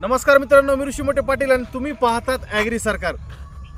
नमस्कार मित्रांनो मी ऋषी मोठे पाटील आणि तुम्ही पाहतात ॲग्री सरकार.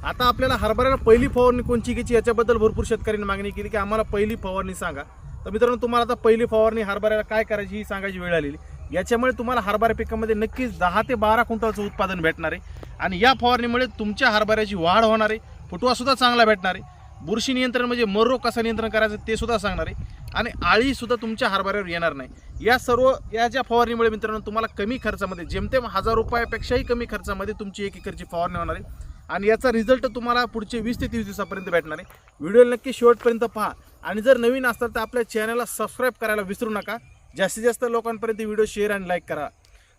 आता आपल्याला हरभऱ्याला पहिली फवारणी कोणची घ्यायची याच्याबद्दल भरपूर शेतकऱ्यांनी मागणी केली की आम्हाला पहिली फवारणी सांगा. तर मित्रांनो तुम्हाला आता पहिली फवारणी हरभऱ्याला काय करायची ही सांगायची वेळ आलेली. याच्यामुळे तुम्हाला हरभरा पिकामध्ये नक्कीच दहा ते बारा क्विंटलचं उत्पादन भेटणार आहे. आणि या फवारणीमुळे तुमच्या हरभऱ्याची वाढ होणार आहे. फुटवासुद्धा चांगला भेटणार आहे. बुरशी नियंत्रण म्हणजे मर कसं नियंत्रण करायचं ते सुद्धा सांगणार आहे. आणि आळी सुद्धा तुमच्या हरभऱ्यावर येणार नाही. या सर्व या ज्या फवारणीमुळे मित्रांनो तुम्हाला कमी खर्चामध्ये जेमतेम हजार रुपयापेक्षाही कमी खर्चामध्ये तुमची एक एकरची फवारणी होणार आहे. आणि याचा रिझल्ट तुम्हाला पुढचे वीस ते तीस दिवसापर्यंत भेटणार आहे. व्हिडिओ नक्की शेवटपर्यंत पहा. आणि जर नवीन असाल तर आपल्या चॅनलला सबस्क्राईब करायला विसरू नका. जास्तीत जास्त लोकांपर्यंत व्हिडिओ शेअर आणि लाईक करा.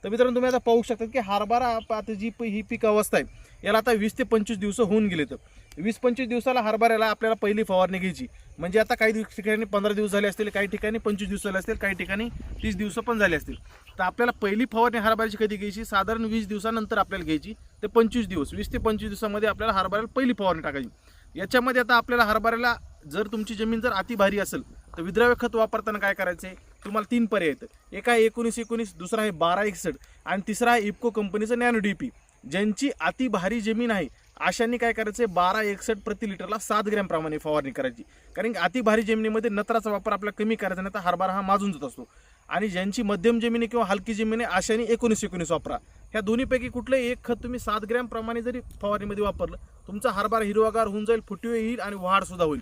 तर मित्रांनो तुम्ही आता पाहू शकता की हरभरा आता जी ही पीक अवस्था आहे याला आता वीस ते पंचवीस दिवस होऊन गेले तर. वीस पंचवीस दिवसाला हरभऱ्याला आपल्याला पहिली फवारणी घ्यायची. म्हणजे आता काही दिवस ठिकाणी पंधरा दिवस झाले असतील काही ठिकाणी पंचवीस दिवस झाले असतील काही ठिकाणी तीस दिवस पण झाले असतील. तर आपल्याला पहिली फवारणी हरभऱ्याची कधी घ्यायची? साधारण वीस दिवसानंतर आपल्याला घ्यायची. ते पंचवीस दिवस वीस ते पंचवीस दिवसामध्ये आपल्याला हरभऱ्याला पहिली फवारणी टाकायची. याच्यामध्ये आता आपल्याला हरभऱ्याला जर तुमची जमीन जर अति भारी असेल तर विद्राव्य खत वापरताना काय करायचं? आहे तुम्हाला तीन पर्याय आहेत. एक आहे एकोणीस एकोणीस दुसरा आहे बारा एकसठ आणि तिसरा आहे इफको कंपनीचं नॅनो डी पी ज्यांची अति भारी जमीन आहे अशांनी काय करायचं आहे बारा एकसष्ट प्रति लिटरला सात ग्रॅमप्रमाणे फवारणी करायची. कारण की अति भारी जमिनीमध्ये नत्राचा वापर आपल्याला कमी करायचा नाही तर हरभरा हा माजून जात असतो. आणि ज्यांची मध्यम जमीन किंवा हलकी जमिनी अशाने एकोणीस एकोणीस वापरा. ह्या दोन्हीपैकी कुठलंही एक खत तुम्ही सात ग्रॅमप्रमाणे जरी फवारणीमध्ये वापरलं तुमचा हरभरा हिरवागार होऊन जाईल फुटवे येईल आणि वाढ सुद्धा होईल.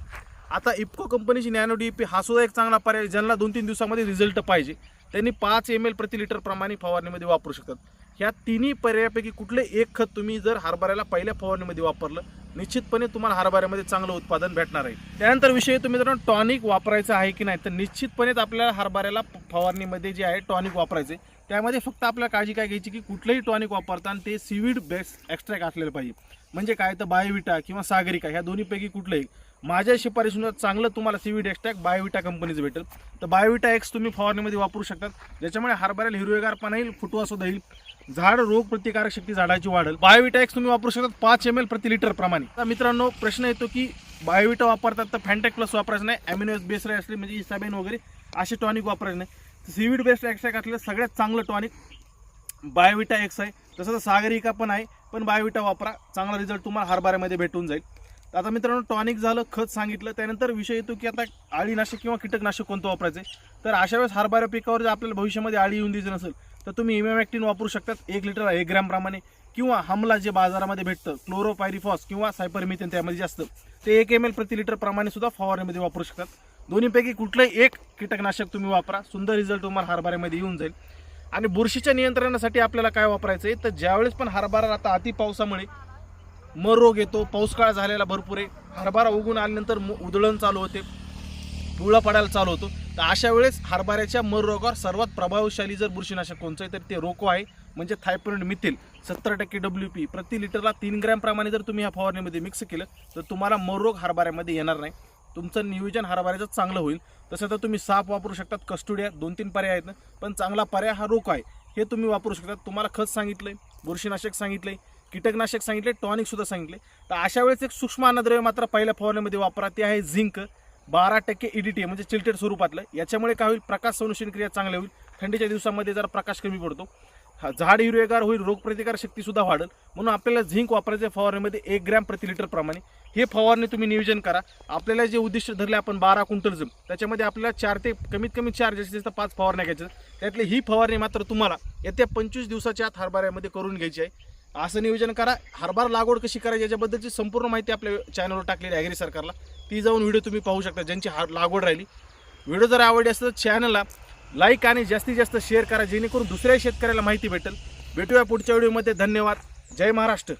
आता इप्को कंपनीची नॅनो डी पी हा सुद्धा एक चांगला पर्याय ज्यांना दोन तीन दिवसामध्ये रिझल्ट पाहिजे. त्यांनी पाच एम एल प्रति लिटरप्रमाणे फवारणीमध्ये वापरू शकतात. ह्या तिन्ही पर्यायापैकी कुठले एक खत तुम्ही जर हरभऱ्याला पहिल्या फवारणीमध्ये वापरलं निश्चितपणे तुम्हाला हरभऱ्यामध्ये चांगलं उत्पादन भेटणार आहे. त्यानंतर विषय तुम्ही जर टॉनिक वापरायचं आहे की नाही तर निश्चितपणेच आपल्याला हरभऱ्याला फवारणीमध्ये जे आहे टॉनिक वापरायचे त्यामध्ये फक्त आपल्याला काळजी काय घ्यायची की कुठलंही टॉनिक वापरताना ते सीविड बेस्ट एक्स्ट्रॅक्ट असलेलं पाहिजे. म्हणजे काय तर बायोविटा किंवा सागरिका ह्या दोन्हीपैकी कुठलंही. माझ्या शिफारशीनुसार चांगलं तुम्हाला सीविड एक्स्ट्रॅक्ट बायोविटा कंपनीचं भेटेल. तर बायोविटा एक्स तुम्ही फवारणीमध्ये वापरू शकतात. ज्याच्यामुळे हरभऱ्याला हिरवेगारपणा येईल फुटवा सुद्धा येईल. झाड रोग प्रतिकारक शक्ती झाडाची वाढेल. बायोविटा एक्स तुम्ही वापरू शकतात पाच एम एल प्रति लिटर प्रमाणे. तर मित्रांनो प्रश्न येतो की बायोविटा वापरतात तर फॅन्टॅक प्लस वापरायचं नाही अॅमिनो बेस असले म्हणजे इसाबेन वगैरे असे टॉनिक वापरायचे नाही. सीविड बेस्ट एक्स्ट्रॅक्ट सगळ्यात चांगलं टॉनिक. बायोविटा एक्स आहे. तसं तर सागरिका पण आहे पण बायोविटा वापरा. चांगला रिझल्ट तुम्हाला हरभऱ्यामध्ये भेटून जाईल. आता मित्रांनो टॉनिक झालं खत सांगितलं. त्यानंतर विषय येतो की आता आळीनाशक किंवा कीटकनाशक कोणतं वापरायचं तर अशा वेळेस हरभऱ्या पिकावर जर आपल्याला भविष्यामध्ये आळी येऊन द्यायची नसेल तर तुम्ही इमॅमॅक्टिन वापरू शकतात. एक लिटर एक ग्रॅमप्रमाणे किंवा हमला जे बाजारामध्ये भेटतं क्लोरोपायरिफॉस किंवा सायपरमिथेन त्यामध्ये जास्त. ते एक एम एल प्रति लिटरप्रमाणे सुद्धा फवारणीमध्ये वापरू शकतात. दोन्हीपैकी कुठलंही एक कीटकनाशक तुम्ही वापरा सुंदर रिझल्ट तुम्हाला हरभऱ्यामध्ये येऊन जाईल. आणि बुरशीच्या नियंत्रणासाठी आपल्याला काय वापरायचं आहे? तर ज्यावेळेस पण हरभरा आता अति पावसामुळे मर रोग येतो पाऊसकाळ झालेला भरपूर आहे हरभरा उगून आल्यानंतर मु- उधळण चालू होते पिवळा पडायला चालू होतो तर अशा वेळेस हरभऱ्याच्या मर रोगावर सर्वात प्रभावशाली जर बुरशीनाशक कोणचं आहे तर ते रोको आहे म्हणजे थायपॉइड मिथिल सत्तर टक्के डब्ल्यू पी प्रति लिटरला तीन ग्रॅमप्रमाणे जर तुम्ही ह्या फवारणीमध्ये मिक्स केलं तर तुम्हाला मर रोग हरभऱ्यामध्ये येणार नाही. तुमचं नियोजन हरभऱ्याचं चांगलं होईल. तसं तर तुम्ही साप वापरू शकतात कस्टुडिया दोन तीन पर्याय आहेत ना. पण चांगला पर्याय हा रोक आहे. हे तुम्ही वापरू शकतात तुम्हाला खत सांगितलंय बुरशीनाशक सांगितलंय कीटकनाशक सांगितले टॉनिकसुद्धा सांगितले तर अशा वेळेस एक सूक्ष्म अन्नद्रव्य मात्र पहिल्या फवारणीमध्ये वापरा. ते आहे झिंक. बारा टक्के ईडीटी म्हणजे चिल्टेड स्वरूपातलं. याच्यामुळे काय होईल? प्रकाश संरक्षण क्रिया चांगली होईल. थंडीच्या दिवसामध्ये जरा प्रकाश कमी पडतो. झाड हिरवेगार होईल रोगप्रतिकार शक्ती सुद्धा वाढेल. म्हणून आपल्याला झिंक वापरायचं आहे फवारणीमध्ये एक ग्रॅम प्रति लिटर प्रमाणे. हे फवारणी तुम्ही नियोजन करा. आपल्याला जे उद्दिष्ट धरले आपण बारा क्विंटल जम त्याच्यामध्ये आपल्याला चार ते कमीत कमी चार जास्तीत जास्त पाच फवारण्या घ्यायच्या त्यातली ही फवारणी मात्र तुम्हाला येत्या पंचवीस दिवसाच्या आत हरभऱ्यामध्ये करून घ्यायची आहे. असं नियोजन करा. हरभरा लागवड कशी करायची याच्याबद्दलची संपूर्ण माहिती आपल्या चॅनलवर टाकलेली आहे सरकारला. ती जाऊन व्हिडिओ तुम्ही पाहू शकता ज्यांची हार लागवड राहिली. व्हिडिओ जर आवडली असेल तर चॅनलला लाईक आणि जास्तीत जास्त शेअर करा जेणेकरून दुसऱ्या शेतकऱ्याला माहिती भेटेल. भेटूया पुढच्या व्हिडिओमध्ये धन्यवाद. जय महाराष्ट्र.